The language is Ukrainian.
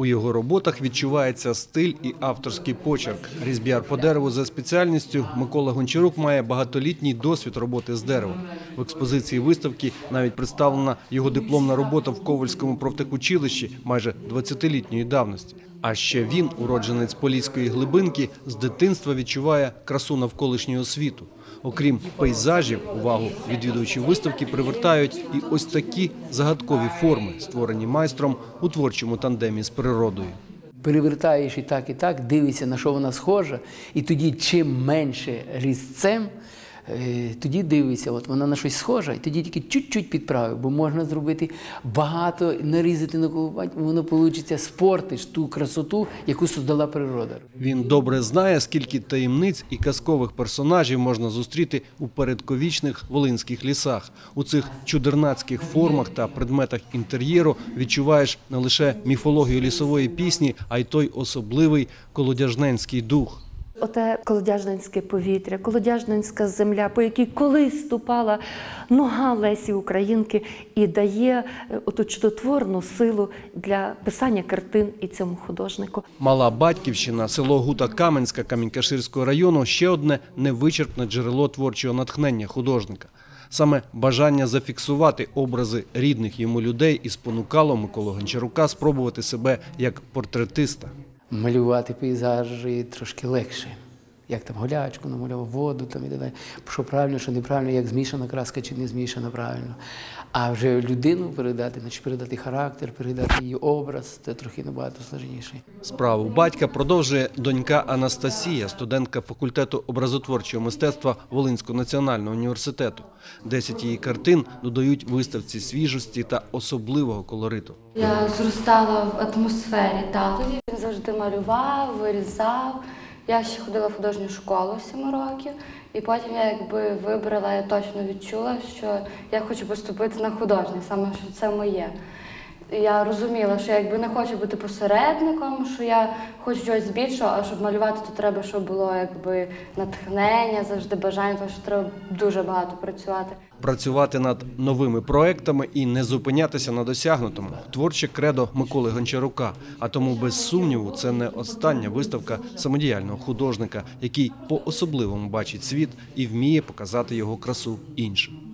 У його роботах відчувається стиль і авторський почерк. Різбіар по дереву за спеціальністю Микола Гончарук має багатолітній досвід роботи з деревом. В експозиції виставки навіть представлена його дипломна робота в Ковальському профтехучилищі майже 20-літньої давності. А ще він, уродженець поліської глибинки, з дитинства відчуває красу навколишнього світу. Окрім пейзажів, увагу відвідувачів виставки привертають і ось такі загадкові форми, створені майстром у творчому тандемі з природою. перевертаєш і так, і так, дивишся, на що вона схожа, і тоді чим менше різцем, тоді дивишся, от вона на щось схожа, і тоді тільки чуть-чуть підправив, бо можна зробити багато, нарізати на колобать, воно вийде спортиш ту красоту, яку создала природа. Він добре знає, скільки таємниць і казкових персонажів можна зустріти у передковічних волинських лісах. У цих чудернацьких формах та предметах інтер'єру відчуваєш не лише міфологію лісової пісні, а й той особливий колодяжненський дух. Оте колодяжненське повітря, колодяжненська земля, по якій колись ступала нога Лесі Українки і дає е, оту чудотворну силу для писання картин і цьому художнику. Мала батьківщина, село Гута Каменська Камінькаширського району ще одне невичерпне джерело творчого натхнення художника. Саме бажання зафіксувати образи рідних йому людей і спонукало Миколу Гончарука спробувати себе як портретиста. Малювати пейзажі трошки легше. Як там голячку намалював, воду там і далі. Що правильно, що неправильно, як змішана краска чи не змішана правильно. А вже людину передати, значить передати характер, передати її образ, це трохи набагато складніше. Справу батька продовжує донька Анастасія, студентка факультету образотворчого мистецтва Волинського національного університету. Десять її картин додають виставці свіжості та особливого колориту. Я зростала в атмосфері татові. Він завжди малював, вирізав. Я ще ходила в художню школу 7 років, і потім я якби вибрала, я точно відчула, що я хочу поступити на художнє, саме що це моє. Я розуміла, що я якби не хочу бути посередником, що я хочу чогось більшого, а щоб малювати, то треба, щоб було якби натхнення, завжди бажання, тому що треба дуже багато працювати. Працювати над новими проектами і не зупинятися на досягнутому творче кредо Миколи Гончарука. А тому, без сумніву, це не остання виставка самодіяльного художника, який по особливому бачить світ і вміє показати його красу іншим.